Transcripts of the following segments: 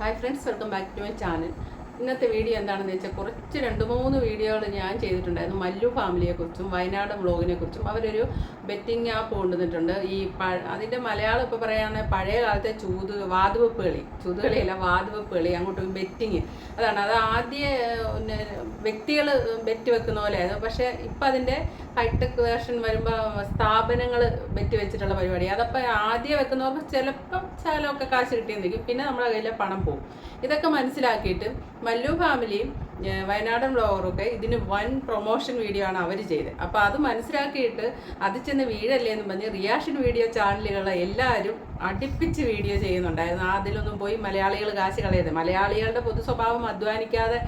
Hi friends welcome back to my channel ഇന്നത്തെ video എന്താണെന്ന് വെച്ചാൽ കുറച്ച് രണ്ട് മൂന്ന് വീഡിയോകൾ ഞാൻ ചെയ്തിട്ടുണ്ടായിരുന്നു. മല്ലു ഫാമിലിയെ കുറിച്ചും വയനാട് വ്ളോഗിനെക്കുറിച്ചും അവരൊരു ബെറ്റിംഗ് ആപ്പ് കൊണ്ടുവന്നിട്ടുണ്ട്. ഈ പ- അതിന്റെ മലയാളം ഇപ്പോൾ പറയുകയാണെങ്കിൽ പഴയ കാലത്തെ ചൂത് വാതുവെപ്പ് കളി. ചൂതുകളിയല്ല വാതുവെപ്പ് കളി. അങ്ങോട്ട് ബെറ്റിങ് അതാണ്. അത് ആദ്യ വ്യക്തികൾ ബെറ്റ് വെക്കുന്ന പോലെയായിരുന്നു പക്ഷേ ഇപ്പം അതിന്റെ ഹൈടെക് വേർഷൻ വരുമ്പോൾ സ്ഥാപനങ്ങൾ ബെറ്റ് വെച്ചിട്ടുള്ള പരിപാടി. അതപ്പോൾ ആദ്യം വെക്കുന്നവർക്ക് ചിലപ്പം ശകലമൊക്കെ കാശ് കിട്ടിയെന്നിരിക്കും പിന്നെ നമ്മുടെ കയ്യിലെ പണം പോകും ഇതൊക്കെ മനസ്സിലാക്കിയിട്ട് മല്ലു ഫാമിലിയും വയനാടൻ വ്ളോഗറൊക്കെ ഇതിന് വൻ പ്രൊമോഷൻ വീഡിയോ ആണ് അവർ ചെയ്തത് അപ്പോൾ അത് മനസ്സിലാക്കിയിട്ട് അത് ചെന്ന് വീഴല്ലേ എന്ന് പറഞ്ഞ് റിയാക്ഷൻ വീഡിയോ ചാനലുകളെ എല്ലാവരും അടുപ്പിച്ച് വീഡിയോ ചെയ്യുന്നുണ്ടായിരുന്നു. അതിലൊന്നും പോയി മലയാളികൾ കാശ് കളയരുത് മലയാളികളുടെ പൊതു സ്വഭാവം അധ്വാനിക്കാതെ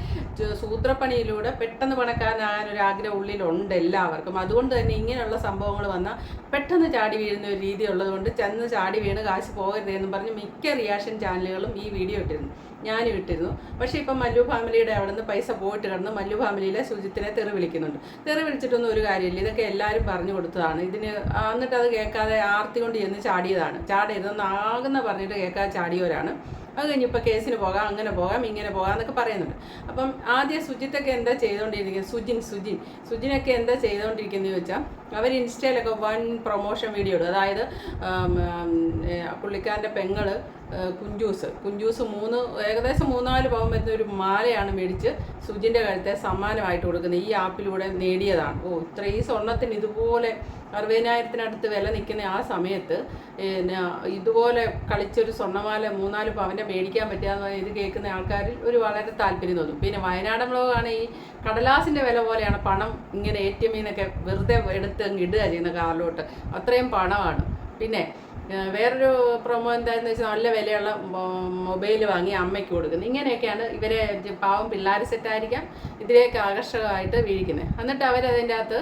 സൂത്രപ്പണിയിലൂടെ പെട്ടെന്ന് പണക്കാനൊരാഗ്രഹം ആഗ്രഹം ഉള്ളിലുണ്ട് എല്ലാവർക്കും. അതുകൊണ്ട് തന്നെ ഇങ്ങനെയുള്ള സംഭവങ്ങൾ വന്നാൽ പെട്ടെന്ന് ചാടി വീഴുന്ന ഒരു രീതി ഉള്ളതുകൊണ്ട് ചെന്ന് ചാടി വീണ് കാശ് പോകരുത് എന്ന് പറഞ്ഞ് മിക്ക റിയാക്ഷൻ ചാനലുകളും ഈ വീഡിയോ ഇട്ടിരുന്നു. ഞാനും ഇട്ടിരുന്നു. പക്ഷേ ഇപ്പം മല്ലു ഫാമിലിയുടെ അവിടെ നിന്ന് പൈസ പോയിട്ട് കിടന്ന് മല്ലു ഫാമിലിയിലെ സുജിത്തിനെ തെറി വിളിക്കുന്നുണ്ട്. തെറി വിളിച്ചിട്ടൊന്നും ഒരു കാര്യമില്ല. ഇതൊക്കെ എല്ലാവരും പറഞ്ഞു കൊടുത്തതാണ്. ഇതിന് എന്നിട്ട് അത് കേൾക്കാതെ ആർത്തി കൊണ്ട് ചെന്ന് ചാടിയതാണ്. ചാടരുതെന്ന് ആകുന്ന പറഞ്ഞിട്ട് കേൾക്കാതെ ചാടിയവരാണ്. അത് കഴിഞ്ഞ് ഇപ്പോൾ കേസിന് പോകാം അങ്ങനെ പോകാം ഇങ്ങനെ പോകാം എന്നൊക്കെ പറയുന്നുണ്ട്. അപ്പം ആദ്യം സുജിത്തൊക്കെ എന്താ ചെയ്തുകൊണ്ടിരിക്കുന്നത് സുജിൻ സുജിൻ. സുജിനൊക്കെ എന്താ ചെയ്തുകൊണ്ടിരിക്കുന്നത് ചോദിച്ചാൽ അവർ ഇൻസ്റ്റയിലൊക്കെ വൺ പ്രൊമോഷൻ വീഡിയോ ഇടും. അതായത് പുള്ളിക്കാരന്റെ പെങ്ങൾ കുഞ്ചൂസ്. കുഞ്ചൂസ് മൂന്ന് ഏകദേശം മൂന്നാൽ പവൻ വരുന്ന ഒരു മാലയാണ് മേടിച്ച് സുജിന്റെ കഴുത്തെ സമ്മാനമായിട്ട് കൊടുക്കുന്നത്. ഈ ആപ്പിലൂടെ നേടിയതാണ്. ഓ ഇത്ര ഈ സ്വർണത്തിന് ഇതുപോലെ അറുപതിനായിരത്തിനടുത്ത് വില നിൽക്കുന്ന ആ സമയത്ത് പിന്നെ ഇതുപോലെ കളിച്ചൊരു സ്വർണമാല മൂന്നാൽ പവന്റെ മേടിക്കാൻ പറ്റുക ഇത് കേൾക്കുന്ന ആൾക്കാരിൽ ഒരു വളരെ താല്പര്യം തോന്നും. പിന്നെ വയനാടൻ ബ്ലോഗാണ് ഈ കടലാസിന്റെ വില പോലെയാണ് പണം ഇങ്ങനെ എ ടി എമ്മിന്നൊക്കെ വെറുതെ എടുത്ത് ഇടുക ചെയ്യുന്ന കാറിലോട്ട്. അത്രയും പണമാണ്. പിന്നെ വേറൊരു പ്രൊമോ എന്താണെന്ന് വെച്ചാൽ നല്ല വിലയുള്ള മൊബൈൽ വാങ്ങി അമ്മയ്ക്ക് കൊടുക്കുന്നത് ഇങ്ങനെയൊക്കെയാണ് ഇവരെ പാവം പിള്ളേർ സെറ്റായിരിക്കാം ഇതിലേക്ക് ആകർഷകമായിട്ട് വീഴിക്കുന്നത്. എന്നിട്ട് അവരതിന്റെ അകത്ത്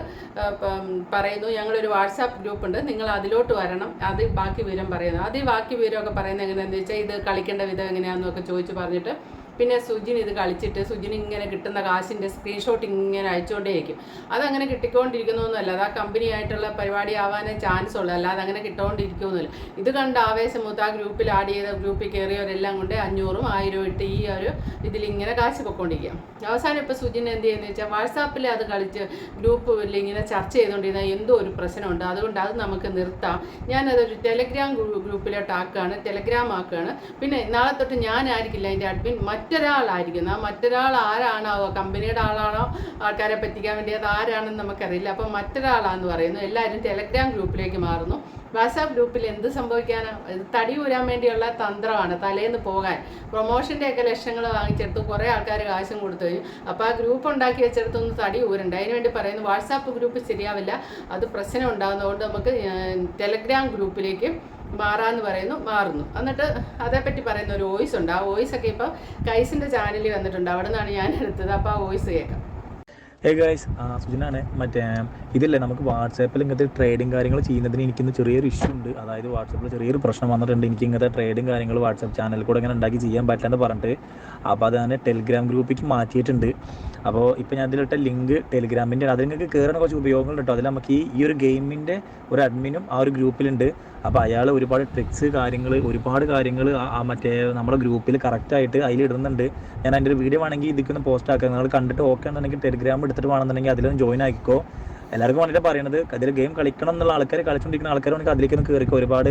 പറയുന്നു ഞങ്ങളൊരു വാട്സാപ്പ് ഗ്രൂപ്പ് ഉണ്ട്. നിങ്ങൾ അതിലോട്ട് വരണം. അത് ബാക്കി വിവരം പറയുന്നു. അത് ബാക്കി വിവരമൊക്കെ പറയുന്നത് എങ്ങനെയാണെന്ന് വെച്ചാൽ ഇത് കളിക്കേണ്ട വിധം എങ്ങനെയാണെന്നൊക്കെ ചോദിച്ച് പറഞ്ഞിട്ട് പിന്നെ സുജിൻ ഇത് കളിച്ചിട്ട് സുജിൻ ഇങ്ങനെ കിട്ടുന്ന കാശിന്റെ സ്ക്രീൻഷോട്ട് ഇങ്ങനെ അയച്ചുകൊണ്ടേയിരിക്കും അതങ്ങനെ കിട്ടിക്കൊണ്ടിരിക്കുന്നൊന്നുമല്ല. അത് ആ കമ്പനി ആയിട്ടുള്ള പരിപാടി ആവാനേ ചാൻസ് ഉള്ളൂ. അല്ലാതെ അങ്ങനെ കിട്ടുകൊണ്ടിരിക്കുന്നില്ല ഇത് കണ്ട് ആവേശം മൂത്ത് ആ ഗ്രൂപ്പിൽ ആഡ് ചെയ്ത ഗ്രൂപ്പിൽ കയറിയവരെല്ലാം കൊണ്ട് അഞ്ഞൂറും ആയിരവും ഇട്ട് ഈ ഒരു ഇതിലിങ്ങനെ കാശ് പൊക്കോണ്ടിരിക്കുക അവസാനം ഇപ്പോൾ സുജിൻ എന്ത് ചെയ്യുന്നത് വെച്ചാൽ വാട്സാപ്പിൽ അത് കളിച്ച് ഗ്രൂപ്പിൽ ഇങ്ങനെ ചർച്ച ചെയ്തുകൊണ്ടിരുന്ന എന്തോ ഒരു പ്രശ്നമുണ്ട്. അതുകൊണ്ട് അത് നമുക്ക് നിർത്താം. ഞാനതൊരു ടെലഗ്രാം ഗ്രൂ- ഗ്രൂപ്പിലോട്ട് ആക്കുകയാണ് ടെലഗ്രാം ആക്കുകയാണ് പിന്നെ നാളെ തൊട്ട് ഞാനായിരിക്കില്ല അതിന്റെ അഡ്മിൻ മറ്റൊരാളായിരിക്കും ആ മറ്റൊരാൾ ആരാണാവോ കമ്പനിയുടെ ആളാണോ? ആൾക്കാരെ പറ്റിക്കാൻ വേണ്ടി അത് ആരാണെന്ന് നമുക്കറിയില്ല. അപ്പം മറ്റൊരാളാന്ന് പറയുന്നു. എല്ലാവരും ടെലഗ്രാം ഗ്രൂപ്പിലേക്ക് മാറുന്നു. വാട്സാപ്പ് ഗ്രൂപ്പിൽ എന്ത് സംഭവിക്കാനാണ് തടി ഊരാൻ വേണ്ടിയുള്ള തന്ത്രമാണ്. തലേന്ന് പോകാൻ. പ്രൊമോഷന്റെ ഒക്കെ ലക്ഷങ്ങൾ വാങ്ങിച്ചെടുത്ത്. കുറേ ആൾക്കാർ കാശും കൊടുത്തു കഴിഞ്ഞു. അപ്പോൾ ആ ഗ്രൂപ്പ് ഉണ്ടാക്കി വെച്ചെടുത്തൊന്ന് തടി ഊരണ്ട. അതിന് വേണ്ടി പറയുന്നു വാട്സാപ്പ് ഗ്രൂപ്പ് ശരിയാവില്ല. അത് പ്രശ്നം ഉണ്ടാകുന്നതുകൊണ്ട് നമുക്ക് ടെലഗ്രാം ഗ്രൂപ്പിലേക്ക് മാറാന്ന് പറയുന്നു മാറുന്നു. എന്നിട്ട് അതേപ്പറ്റി പറയുന്ന ഒരു വോയിസ് ഉണ്ട്. ആ വോയിസ് ഒക്കെ ഇപ്പോൾ കൈസിന്റെ ചാനലിൽ വന്നിട്ടുണ്ട്. അവിടെ നിന്നാണ് ഞാൻ എടുത്തത്. അപ്പോൾ ആ വോയിസ് കേൾക്കാം. ഹേ ഗൈസ് സുജനാണ്. മറ്റേ ഇതില്ലേ നമുക്ക് വാട്സാപ്പിൽ ഇങ്ങനത്തെ ട്രേഡിങ് കാര്യങ്ങൾ ചെയ്യുന്നതിന് എനിക്കിന്ന് ചെറിയൊരു ഇഷ്യൂ ഉണ്ട്. അതായത് വാട്സാപ്പിൽ ചെറിയൊരു പ്രശ്നം വന്നിട്ടുണ്ട്. എനിക്ക് ഇങ്ങനത്തെ ട്രേഡിങ് കാര്യങ്ങൾ വാട്സാപ്പ് ചാനലിൽ കൂടെ ഇങ്ങനെ ഉണ്ടാക്കി ചെയ്യാൻ പറ്റില്ലെന്ന് പറഞ്ഞിട്ട്. അപ്പോൾ അത് ഞാൻ ടെലിഗ്രാം ഗ്രൂപ്പിലേക്ക് മാറ്റിയിട്ടുണ്ട്. അപ്പോൾ ഇപ്പോൾ ഞാൻ അതിലിട്ട ലിങ്ക് ടെലിഗ്രാമിന്റെ അതിൽ നിങ്ങൾക്ക് കയറുന്ന കുറച്ച് ഉപയോഗങ്ങളുണ്ട് കേട്ടോ അതിൽ നമുക്ക് ഈ ഈ ഒരു ഗെയിമിന്റെ ഒരു അഡ്മിനും ആ ഒരു ഗ്രൂപ്പിലുണ്ട് അപ്പോൾ അയാൾ ഒരുപാട് ട്രിക്സ് കാര്യങ്ങൾ ഒരുപാട് കാര്യങ്ങൾ ആ മറ്റേ നമ്മുടെ ഗ്രൂപ്പിൽ കറക്റ്റായിട്ട് അതിൽ ഇടുന്നുണ്ട്. ഞാൻ അതിന്റെ ഒരു വീഡിയോ വേണമെങ്കിൽ ഇതിക്കൊന്ന് പോസ്റ്റ് ആക്കാം. നിങ്ങൾ കണ്ടിട്ട് ഓക്കെ ആണെന്നുണ്ടെങ്കിൽ ടെലിഗ്രാം എടുത്തിട്ട് വേണമെന്നുണ്ടെങ്കിൽ അതിലൊന്ന് ജോയിൻ ആക്കിക്കോ. എല്ലാവർക്കും വേണ്ടിയിട്ട് പറയണത്. അതിൽ ഗെയിം കളിക്കണം എന്നുള്ള ആൾക്കാർ കളിച്ചുകൊണ്ടിരിക്കുന്ന ആൾക്കാരാണെങ്കിൽ അതിലേക്കൊന്ന് കയറിക്കോ ഒരുപാട്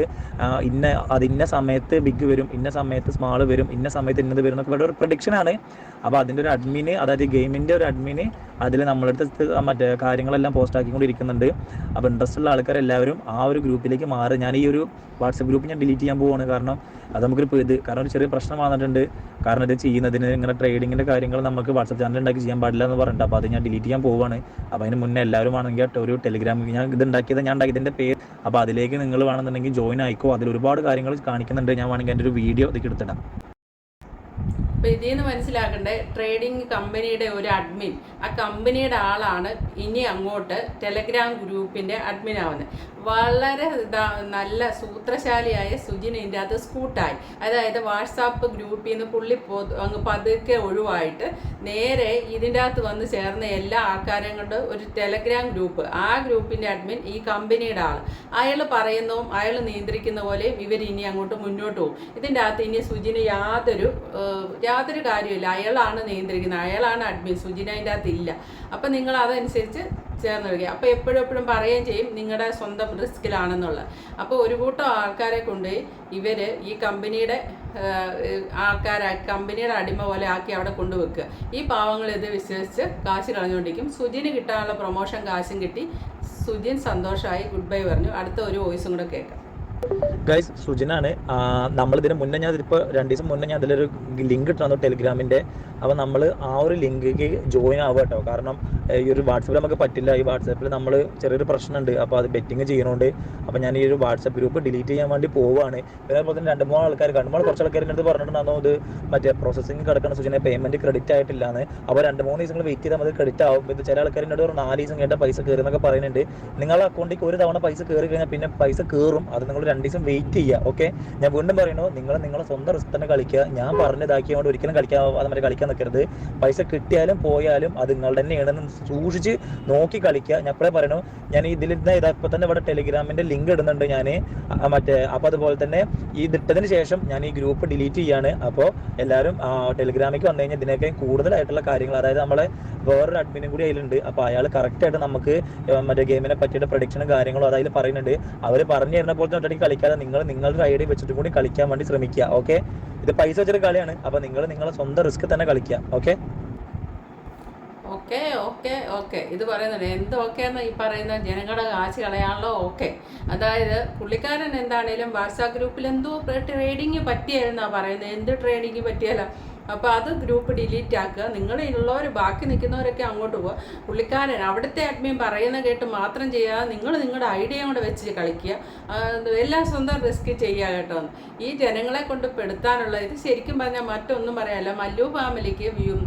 ഇന്ന അത് ഇന്ന സമയത്ത് ബിഗ് വരും ഇന്ന സമയത്ത് സ്മാൾ വരും ഇന്ന സമയത്ത് ഇന്നത് വരും എന്നൊക്കെ ഒരു പ്രഡിക്ഷൻ ആണ്. അപ്പോൾ അതിന്റെ ഒരു അഡ്മിന് അതായത് ഗെയിമിന്റെ ഒരു അഡ്മിന് അതിൽ നമ്മളടുത്ത് മറ്റേ കാര്യങ്ങളെല്ലാം പോസ്റ്റ് ആക്കിക്കൊണ്ടിരിക്കുന്നുണ്ട്. അപ്പോൾ ഇൻട്രസ്റ്റ് ഉള്ള ആൾക്കാർ എല്ലാവരും ആ ഒരു ഗ്രൂപ്പിലേക്ക് മാറി. ഞാൻ ഈ ഒരു വാട്സപ്പ് ഗ്രൂപ്പ് ഞാൻ ഡിലീറ്റ് ചെയ്യാൻ പോവാണ്. കാരണം അത് നമുക്കൊരു ഇത് കാരണം ഒരു ചെറിയ പ്രശ്നം വന്നിട്ടുണ്ട്. കാരണം ഇത് ചെയ്യുന്നതിന് ഇങ്ങനെ ട്രേഡിങ്ങിന്റെ കാര്യങ്ങൾ നമുക്ക് വാട്സപ്പ് ചാനൽ ഉണ്ടാക്കി ചെയ്യാൻ പാടില്ല എന്ന് പറഞ്ഞിട്ട് അപ്പോൾ അത് ഞാൻ ഡിലീറ്റ് ചെയ്യാൻ പോവാണ്. അപ്പോൾ അതിന് മുന്നേ എല്ലാവരും ആണെങ്കിൽ ഒരു ടെലിഗ്രാം ഞാൻ ഇത് ഉണ്ടാക്കിയത് ഞാൻ ഉണ്ടാക്കിയതിന്റെ പേര്. അപ്പോൾ അതിലേക്ക് നിങ്ങൾ വേണമെന്നുണ്ടെങ്കിൽ ജോയിൻ ആയിക്കോ. അതിൽ ഒരുപാട് കാര്യങ്ങൾ കാണിക്കുന്നുണ്ട്. ഞാൻ വേണമെങ്കിൽ എന്റെ ഒരു വീഡിയോ ഇതൊക്കെ എടുത്തിടാം. അപ്പോൾ ഇതിൽ നിന്ന് ട്രേഡിംഗ് കമ്പനിയുടെ ഒരു അഡ്മിൻ ആ കമ്പനിയുടെ ആളാണ് ഇനി അങ്ങോട്ട് ടെലഗ്രാം ഗ്രൂപ്പിന്റെ അഡ്മിൻ ആവുന്നത്. വളരെ നല്ല സൂത്രശാലിയായ സുജിൻ ഇതിന്റെ അത് സ്കൂട്ടായി. അതായത് വാട്സാപ്പ് ഗ്രൂപ്പിൽ നിന്ന് പുള്ളി പോ അങ്ങ് പതുക്കെ ഒഴിവായിട്ട് നേരെ ഇതിന്റെ അകത്ത് വന്ന് ചേർന്ന എല്ലാ ആൾക്കാരെയും കൊണ്ട് ഒരു ടെലഗ്രാം ഗ്രൂപ്പ് ആ ഗ്രൂപ്പിന്റെ അഡ്മിൻ ഈ കമ്പനിയുടെ ആൾ അയാൾ പറയുന്നതും അയാൾ നിയന്ത്രിക്കുന്ന പോലെയും ഇവർ ഇനി അങ്ങോട്ട് മുന്നോട്ട് പോകും. ഇതിന്റെ അകത്ത് ഇനി സുജിന് യാതൊരു യാതൊരു കാര്യമില്ല. അയാളാണ് നിയന്ത്രിക്കുന്നത്. അയാളാണ് അഡ്മിൻ സുജിന അതിന്റെ അകത്ത് ഇല്ല. അപ്പം നിങ്ങൾ അതനുസരിച്ച് ചേർന്ന് വരിക അപ്പോൾ എപ്പോഴും എപ്പോഴും പറയുകയും ചെയ്യും നിങ്ങളുടെ സ്വന്തം റിസ്കിലാണെന്നുള്ളത് അപ്പോൾ ഒരു കൂട്ടം ആൾക്കാരെ കൊണ്ട് ഇവർ ഈ കമ്പനിയുടെ ആൾക്കാരെ കമ്പനിയുടെ അടിമ പോലെ ആക്കി അവിടെ കൊണ്ടുവെക്കുക ഈ പാവങ്ങൾ ഇത് വിശ്വസിച്ച് കാശ് കളഞ്ഞുകൊണ്ടിരിക്കും. സുജിന് കിട്ടാനുള്ള പ്രൊമോഷൻ കാശും കിട്ടി. സുജിൻ സന്തോഷമായി ഗുഡ് ബൈ പറഞ്ഞു. അടുത്ത ഒരു വോയിസും കൂടെ കേൾക്കാം. ഗൈസ് സുജനാണ്. നമ്മൾ ഇതിന് മുന്നേ ഞാൻ ഇതിപ്പോൾ രണ്ട് ദിവസം മുന്നേ ഞാൻ അതിലൊരു ലിങ്ക് ഇട്ടു ടെലിഗ്രാമിന്റെ അപ്പോൾ നമ്മൾ ആ ഒരു ലിങ്കിൽ ജോയിൻ ആവുക കേട്ടോ. കാരണം ഈ ഒരു വാട്സപ്പിൽ നമുക്ക് പറ്റില്ല. ഈ വാട്സപ്പിൽ നമ്മൾ ചെറിയൊരു പ്രശ്നമുണ്ട്. അപ്പോൾ അത് ബെറ്റിങ് ചെയ്യണോണ്ട് അപ്പോൾ ഞാൻ ഈ ഒരു വാട്സപ്പ് ഗ്രൂപ്പ് ഡിലീറ്റ് ചെയ്യാൻ വേണ്ടി പോവുകയാണ് പിന്നെ അതുപോലെ തന്നെ രണ്ട് മൂന്ന് ആൾക്കാർ രണ്ട് മൂന്ന് കുറച്ച് ആൾക്കാർ എന്നിട്ട് അടുത്ത് പറഞ്ഞിട്ടുണ്ടായിരുന്നു അത് മറ്റേ പ്രോസസ്സിംഗ് കിടക്കുന്ന സുജന. പേയ്മെന്റ് ക്രെഡിറ്റ് ആയിട്ടില്ല എന്ന് അപ്പോൾ രണ്ട് മൂന്ന് ദിവസങ്ങൾ വെയിറ്റ് ചെയ്താൽ മതി ക്രെഡിറ്റ് ആവും. ഇത് ചില ആൾക്കാർ എന്നോട് നാല് ദിവസം കഴിഞ്ഞാൽ പൈസ കയറുന്നൊക്കെ പറയുന്നുണ്ട്. നിങ്ങളുടെ അക്കൗണ്ടിലേക്ക് ഒരു തവണ പൈസ കയറി കഴിഞ്ഞാൽ പിന്നെ പൈസ കയറും അത് നിങ്ങൾ രണ്ട് ദിവസം വെയിറ്റ് ചെയ്യുക ഓക്കെ ഞാൻ വീണ്ടും പറയുന്നു നിങ്ങൾ നിങ്ങളെ സ്വന്തം റിസ്ക് തന്നെ കളിക്കുക. ഞാൻ പറഞ്ഞതാക്കിയതുകൊണ്ട് ഒരിക്കലും കളിക്കാൻ അത് കളിക്കാൻ നിൽക്കരുത്. പൈസ കിട്ടിയാലും പോയാലും അത് നിങ്ങളുടെ തന്നെയാണെന്ന് സൂക്ഷിച്ച് നോക്കി കളിക്കുക. ഞാൻ എപ്പോഴേ പറയണു ഞാൻ ഇതിൽ ഇതാ തന്നെ ഇവിടെ ടെലിഗ്രാമിന്റെ ലിങ്ക് ഇടുന്നുണ്ട് ഞാൻ മറ്റേ അപ്പോൾ അതുപോലെ തന്നെ ഇതിട്ടതിന് ശേഷം ഞാൻ ഈ ഗ്രൂപ്പ് ഡിലീറ്റ് ചെയ്യാണ്. അപ്പോൾ എല്ലാവരും ടെലിഗ്രാമിലേക്ക് വന്നു കഴിഞ്ഞാൽ ഇതിനേക്കാൾ കൂടുതലായിട്ടുള്ള കാര്യങ്ങൾ അതായത് നമ്മളെ വേറൊരു അഡ്മിനും കൂടി അതിലുണ്ട് അപ്പോൾ അയാൾ കറക്റ്റായിട്ട് നമുക്ക് മറ്റേ ഗെയിമിനെ പറ്റിയിട്ട് പ്രൊഡിക്ഷനും കാര്യങ്ങളും അതായത് പറയുന്നുണ്ട്. അവർ പറഞ്ഞു തരുന്ന പോലെ തൊട്ടടി കളിക്കാതെ നിങ്ങൾ നിങ്ങളുടെ ഐഡിയ വെച്ചിട്ട് കൂടി കളിക്കാൻ വേണ്ടി ശ്രമിക്കുക ഓക്കെ ഇത് പൈസ വെച്ചൊരു കളിയാണ് അപ്പൊ നിങ്ങൾ നിങ്ങളെ സ്വന്തം റിസ്ക് തന്നെ കളിക്കുക ഓക്കെ ഓക്കെ ഓക്കെ ഓക്കെ ഇത് പറയുന്നുണ്ട്. എന്ത് ഓക്കെ എന്ന് ഈ പറയുന്ന ജനങ്ങളെ കാശ് കളയാണല്ലോ ഓക്കെ അതായത് പുള്ളിക്കാരൻ എന്താണേലും വാട്സാപ്പ് ഗ്രൂപ്പിൽ എന്തോ ട്രേഡിങ് പറ്റിയായിരുന്നാ പറയുന്നത്. എന്ത് ട്രേഡിങ് പറ്റിയാല? അപ്പോൾ അത് ഗ്രൂപ്പ് ഡിലീറ്റ് ആക്കുക. നിങ്ങളുള്ളവർ ബാക്കി നിൽക്കുന്നവരൊക്കെ അങ്ങോട്ട് പോവുക. പുള്ളിക്കാരൻ അവിടുത്തെ അഡ്മിൻ പറയുന്ന കേട്ട് മാത്രം ചെയ്യാതെ നിങ്ങൾ നിങ്ങളുടെ ഐഡിയ കൂടെ വെച്ച് കളിക്കുക. എല്ലാം സ്വന്തം റിസ്ക് ചെയ്യുക കേട്ടോ. ഈ ജനങ്ങളെ കൊണ്ട് പെടുത്താനുള്ള ഇത് ശരിക്കും പറഞ്ഞാൽ മറ്റൊന്നും പറയാനല്ല. മല്ലു ഫാമിലിക്ക് വ്യൂ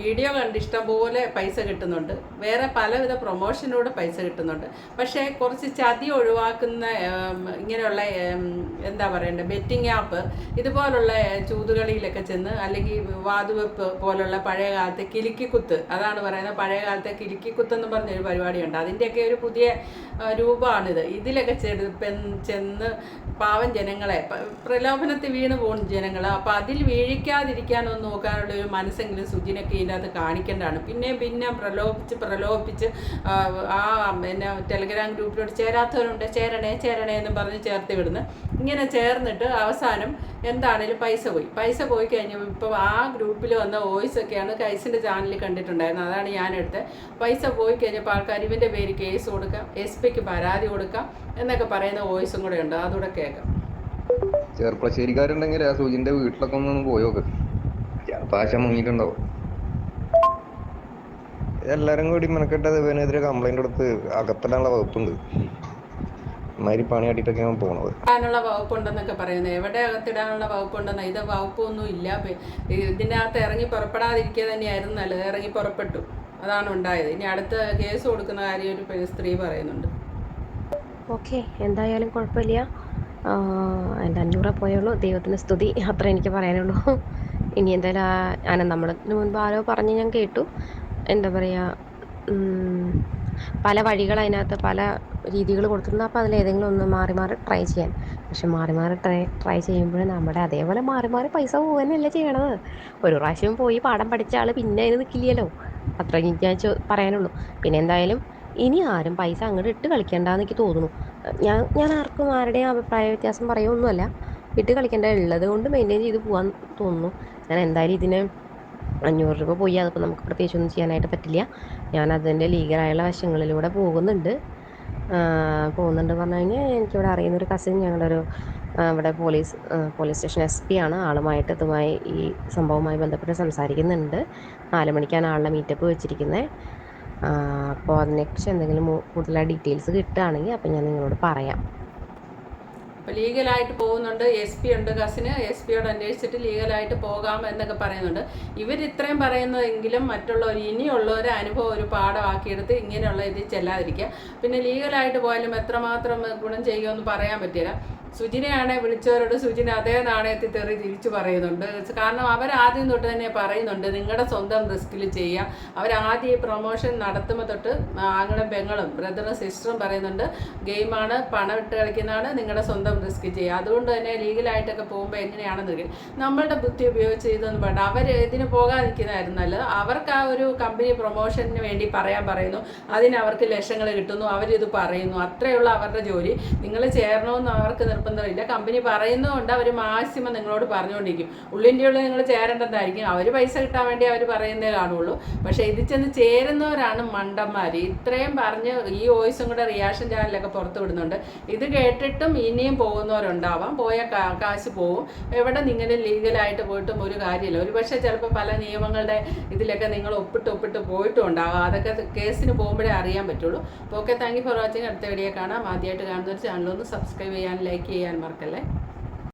വീഡിയോ കണ്ട് ഇഷ്ടംപോലെ പൈസ കിട്ടുന്നുണ്ട്. വേറെ പലവിധ പ്രൊമോഷനോട് പൈസ കിട്ടുന്നുണ്ട്. പക്ഷേ കുറച്ച് ചതി ഒഴിവാക്കുന്ന ഇങ്ങനെയുള്ള എന്താ പറയണ്ടത് ബെറ്റിംഗ് ആപ്പ് ഇതുപോലുള്ള ചൂതുകളിയിലൊക്കെ ചെന്ന് അല്ലെങ്കിൽ വാതുവെപ്പ് പോലുള്ള പഴയ കാലത്തെ കിലുക്കിക്കുത്ത് അതാണ് പറയുന്നത്. പഴയ കാലത്തെ കിലുക്കിക്കുത്ത് എന്ന് പറഞ്ഞൊരു പരിപാടിയുണ്ട്. അതിന്റെയൊക്കെ ഒരു പുതിയ രൂപമാണിത്. ഇതിലൊക്കെ ചെന്ന് പാവം ജനങ്ങളെ പ്രലോഭനത്തിൽ വീണ് പോകുന്ന ജനങ്ങൾ അപ്പോൾ അതിൽ വീഴിക്കാതിരിക്കാനൊന്നും നോക്കാനുള്ള ഒരു മനസ്സെങ്കിലും സുജിനൊക്കെ ഇതിന്റെ അകത്ത് കാണിക്കേണ്ടതാണ്. പിന്നെ പിന്നെ പ്രലോഭിച്ച് പ്രലോഭിപ്പിച്ച് ആ, പിന്നെ ടെലഗ്രാം ഗ്രൂപ്പിലോട്ട് ചേരാത്തവരുണ്ട്. ചേരണേ ചേരണേ എന്ന് പറഞ്ഞ് ചേർത്ത് വിടുന്നു. ഇങ്ങനെ ചേർന്നിട്ട് അവസാനം എന്താണേലും പൈസ പോയി. പൈസ പോയി കഴിഞ്ഞപ്പോൾ ഇപ്പോൾ ആ ഗ്രൂപ്പിൽ വന്ന വോയിസ് ഒക്കെയാണ് കൈസിന്റെ ചാനലിൽ കണ്ടിട്ടുണ്ടായിരുന്നത്. അതാണ് ഞാൻ എടുത്തത് പൈസ പോയി കഴിഞ്ഞപ്പോൾ ആൾക്കാർ ഇവന്റെ പേര് കേസ് കൊടുക്കാം എസ് പിക്ക് പരാതി കൊടുക്കാം എന്നൊക്കെ പറയുന്ന വോയിസും കൂടെ ഉണ്ട്. അതുകൂടെ കേൾക്കാം. ചെറുപ്പശ്ശേരിക്കാരുണ്ടെങ്കിൽ ആ സൂചിന്റെ വീട്ടിലൊക്കെ ഒന്ന് പോയോക്ക് ചിലപ്പോ ആശ മുങ്ങിയിട്ടുണ്ടാവും. എല്ലാരും കൂടി മെനക്കെട്ട് ഇവനെതിരെ കംപ്ലൈന്റ് കൊടുത്ത് അകത്തിടാനുള്ള വകുപ്പുണ്ട്. ഇമാതിരി പണി കാട്ടിട്ടൊക്കെ അവൻ പോണത്. ഇടാനുള്ള വകുപ്പുണ്ടെന്നൊക്കെ പറയുന്നത്. എവിടെ അകത്തിടാനുള്ള വകുപ്പുണ്ടെന്ന് ഇത് വകുപ്പൊന്നും ഇല്ല. പി- അകത്ത് ഇറങ്ങി പുറപ്പെടാതിരിക്കുക തന്നെയായിരുന്നു നല്ലത്. ഇറങ്ങി പുറപ്പെട്ടു. അതാണ് ഉണ്ടായത്. ഇനി അടുത്ത കേസ് കൊടുക്കുന്ന കാര്യം ഒരു സ്ത്രീ പറയുന്നുണ്ട്. ഓക്കെ. എന്തായാലും കുഴപ്പമില്ല. എന്റെ അഞ്ഞൂറ പോയുള്ളൂ. ദൈവത്തിന് സ്തുതി. അത്ര എനിക്ക് പറയാനുള്ളൂ. ഇനി എന്തായാലും ആ ഞാൻ മുൻപ് ആരോ പറഞ്ഞ് ഞാൻ കേട്ടു. എന്താ പറയുക പല വഴികൾ അതിനകത്ത് പല രീതികൾ കൊടുത്തിട്ടുണ്ട്. അപ്പോൾ അതിലേതെങ്കിലും ഒന്ന് മാറി മാറി ട്രൈ ചെയ്യാൻ. പക്ഷെ മാറി മാറി ട്രൈ ട്രൈ ചെയ്യുമ്പോൾ നമ്മുടെ അതേപോലെ മാറി മാറി പൈസ പോകുന്നതന്നെയല്ലേ ചെയ്യണത്. ഒരു പ്രാവശ്യം പോയി പാഠം പഠിച്ച ആൾ പിന്നെ അതിന് നിൽക്കില്ലല്ലോ അത്ര എനിക്ക് ഞാൻ പറയാനുള്ളൂ. പിന്നെ എന്തായാലും ഇനി ആരും പൈസ അങ്ങോട്ട് ഇട്ട് കളിക്കേണ്ടെന്ന് എനിക്ക് തോന്നുന്നു. ഞാൻ ഞാൻ ആർക്കും ആരുടെയും അഭിപ്രായ വ്യത്യാസം പറയുമൊന്നുമല്ല ഇട്ട് കളിക്കേണ്ട ഉള്ളത് കൊണ്ട് മെയിന്റെയിൻ ചെയ്ത് പോകാൻ തോന്നുന്നു. ഞാൻ എന്തായാലും ഇതിന് അഞ്ഞൂറ് രൂപ പോയി. അതിപ്പോൾ നമുക്ക് പ്രത്യേകിച്ചൊന്നും ചെയ്യാനായിട്ട് പറ്റില്ല. ഞാൻ അതിന്റെ ലീഗലായുള്ള വശങ്ങളിലൂടെ പോകുന്നുണ്ട്. പോകുന്നുണ്ട് പറഞ്ഞു കഴിഞ്ഞാൽ എനിക്കിവിടെ അറിയുന്നൊരു കസിൻ ഞങ്ങളുടെ ഒരു ഇവിടെ police police station S P ആണ്. ആളുമായിട്ട് ഇതുമായി ഈ സംഭവവുമായി ബന്ധപ്പെട്ട് സംസാരിക്കുന്നുണ്ട്. നാല് മണിക്കാണ് ആളുടെ മീറ്റപ്പ് വെച്ചിരിക്കുന്നത് അപ്പോൾ അതിനെക്കുറിച്ച് എന്തെങ്കിലും കൂടുതലായി ഡീറ്റെയിൽസ് കിട്ടുകയാണെങ്കിൽ അപ്പോൾ ഞാൻ നിങ്ങളോട് പറയാം. അപ്പോൾ ലീഗലായിട്ട് പോകുന്നുണ്ട്. എസ് പി ഉണ്ട് കസിന്. എസ് പിയോട് അന്വേഷിച്ചിട്ട് ലീഗലായിട്ട് പോകാം എന്നൊക്കെ പറയുന്നുണ്ട്. ഇവർ ഇത്രയും പറയുന്നതെങ്കിലും മറ്റുള്ളവർ ഇനിയുള്ളവരെ അനുഭവം ഒരു പാഠമാക്കിയെടുത്ത് ഇങ്ങനെയുള്ള ഇതിൽ ചെല്ലാതിരിക്കുക. പിന്നെ ലീഗലായിട്ട് പോയാലും എത്രമാത്രം ഗുണം ചെയ്യുമെന്ന് പറയാൻ പറ്റില്ല. സുജിനെയാണെ വിളിച്ചവരോട് സുജിന അതേ നാണയത്തിൽ തെറി തിരിച്ചു പറയുന്നുണ്ട്. കാരണം അവർ ആദ്യം തൊട്ട് തന്നെ പറയുന്നുണ്ട് നിങ്ങളുടെ സ്വന്തം റിസ്കിൽ ചെയ്യാം. അവരാദ്യം ഈ പ്രൊമോഷൻ നടത്തുമ്പോൾ തൊട്ട് ആങ്ങളും പെങ്ങളും ബ്രദറും സിസ്റ്ററും പറയുന്നുണ്ട് ഗെയിമാണ് പണം ഇട്ട് കളിക്കുന്നതാണ് നിങ്ങളുടെ സ്വന്തം റിസ്ക് ചെയ്യുക അതുകൊണ്ട് തന്നെ ലീഗലായിട്ടൊക്കെ പോകുമ്പോൾ എങ്ങനെയാണെന്ന് നമ്മളുടെ ബുദ്ധി ഉപയോഗിച്ച് ഇതൊന്നും വേണ്ട. അവർ ഇതിന് പോകാതിരിക്കുന്നതായിരുന്നു നല്ലത്. അവർക്ക് ആ ഒരു കമ്പനി പ്രൊമോഷന് വേണ്ടി പറയാൻ പറയുന്നു. അതിന് അവർക്ക് ലക്ഷങ്ങൾ കിട്ടുന്നു. അവരിത് പറയുന്നു. അത്രയുള്ള അവരുടെ ജോലി. നിങ്ങൾ ചേരണമെന്ന് അവർക്ക് നിർബന്ധമില്ല. കമ്പനി പറയുന്നതുകൊണ്ട് അവർ മാക്സിമം നിങ്ങളോട് പറഞ്ഞുകൊണ്ടിരിക്കും. ഉള്ളിന്റെ ഉള്ളിൽ നിങ്ങൾ ചേരേണ്ടതായിരിക്കും. അവർ പൈസ കിട്ടാൻ വേണ്ടി അവർ പറയുന്നതേ കാണുള്ളൂ പക്ഷേ ഇതിൽ ചെന്ന് ചേരുന്നവരാണ് മണ്ടന്മാർ ഇത്രയും പറഞ്ഞ് ഈ വോയിസും കൂടെ റിയാക്ഷൻ ചാനലൊക്കെ പുറത്ത് വിടുന്നുണ്ട്. ഇത് കേട്ടിട്ടും ഇനിയും പോകുന്നവരുണ്ടാവാം. പോയ കാശ് പോവും. എവിടെ നിങ്ങൾ ലീഗലായിട്ട് പോയിട്ടും ഒരു കാര്യമില്ല. ഒരു പക്ഷേ ചിലപ്പോൾ പല നിയമങ്ങളുടെ ഇതിലൊക്കെ നിങ്ങൾ ഒപ്പിട്ട് ഒപ്പിട്ട് പോയിട്ടും ഉണ്ടാവാം അതൊക്കെ കേസിന് പോകുമ്പോഴേ അറിയാൻ പറ്റുള്ളൂ. Okay thank you for watching അടുത്ത വീഡിയോ കാണാം. ആദ്യമായിട്ട് കാണുന്ന ഒരു ചാനലൊന്ന് സബ്സ്ക്രൈബ് ചെയ്യാൻ ലൈക്ക് ചെയ്യാൻ മറക്കല്ലേ?